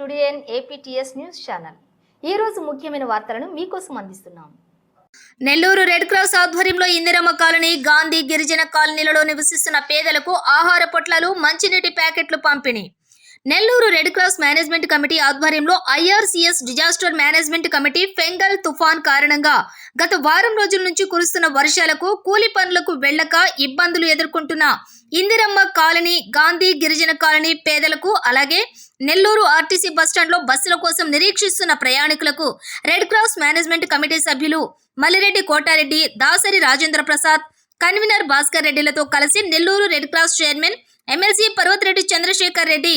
స్టూడియన్ APTS news channel ఈ రోజు ముఖ్యమైన వార్తలను మీకోసం అందిస్తున్నాం. నెల్లూరు రెడ్ క్రాస్ ఆధ్వర్యంలో ఇందిరమ్మ కాలనీ గాంధీ గిరిజన కాలనీలలో నివసిస్తున్న పేదలకు ఆహార పొట్లాలు మంచినీటి ప్యాకెట్లు పంపిణీ. Nellore red cross management committee ఆధ్వర్యంలో IRCS disaster management committee Fengal తుఫాన్ కారణంగా గత వారం రోజుల నుంచి కురుస్తున్న వర్షాలకు కూలి పనులకు వెళ్ళక ఇబ్బందులు ఎదుర్కొంటున్న ఇందిరమ్మ కాలనీ గాంధీ గిరిజన కాలనీ పేదలకు అలాగే నెల్లూరు ఆర్టీసీ బస్టాండ్లో బస్సుల కోసం నిరీక్షిస్తున్న ప్రయాణికులకు రెడ్ క్రాస్ మేనేజ్మెంట్ కమిటీ సభ్యులు మల్లిరెడ్డి కోటారెడ్డి దాసరి రాజేంద్ర ప్రసాద్ కన్వీనర్ భాస్కర్ రెడ్డిలతో కలిసి Nellore red cross chairman MLC Parvathireddy Chandrasekhar Reddy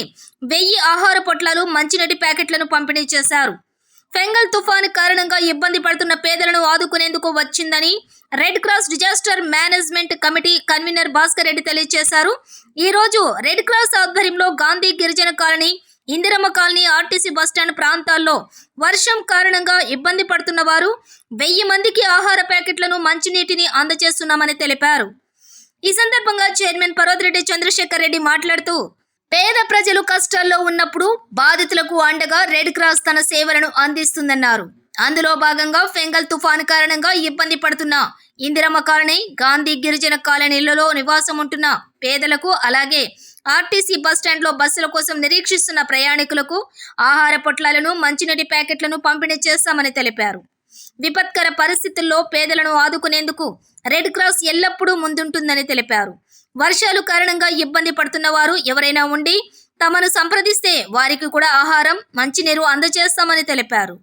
వెయ్యి ఆహార పొట్లాలు మంచినీటి ప్యాకెట్లను పంపిణీ చేశారు. ఫెంగల్ తుఫాను కారణంగా ఇబ్బంది పడుతున్న పేదలను ఆదుకునేందుకు వచ్చిందని red cross disaster management committee convener Bhaskar Reddy తెలియజేశారు ఈ రోజు రెడ్ క్రాస్ ఆధ్వర్యంలో గాంధీ గిరిజన colony Indiramma colony RTC bus stand ప్రాంతాల్లో వర్షం కారణంగా ఇబ్బంది పడుతున్న వారు వెయ్యి మందికి ఆహార ప్యాకెట్లను మంచినీటిని అందజేస్తున్నామని తెలిపారు. ఈ సందర్భంగా చైర్మన్ పర్వతిరెడ్డి చంద్రశేఖర్ రెడ్డి మాట్లాడుతూ పేద ప్రజలు కష్టాల్లో ఉన్నప్పుడు బాధితులకు అండగా రెడ్ క్రాస్ తన సేవలను అందిస్తుందన్నారు. అందులో భాగంగా ఫెంగల్ తుఫాను కారణంగా ఇబ్బంది పడుతున్న ఇందిరమ్మ కాలనీ గాంధీ గిరిజన కాలనీలలో నివాసం ఉంటున్న పేదలకు అలాగే ఆర్టీసీ బస్టాండ్లో బస్సుల కోసం నిరీక్షిస్తున్న ప్రయాణికులకు ఆహార పొట్లాలను మంచినీటి ప్యాకెట్లను పంపిణీ చేస్తామని తెలిపారు. విపత్కర పరిస్థితుల్లో పేదలను ఆదుకునేందుకు రెడ్ క్రాస్ ఎల్లప్పుడూ ముందుంటుందని తెలిపారు. వర్షాలు కారణంగా ఇబ్బంది పడుతున్న వారు ఎవరైనా ఉండి తమను సంప్రదిస్తే వారికి కూడా ఆహారం మంచినీరు అందజేస్తామని తెలిపారు.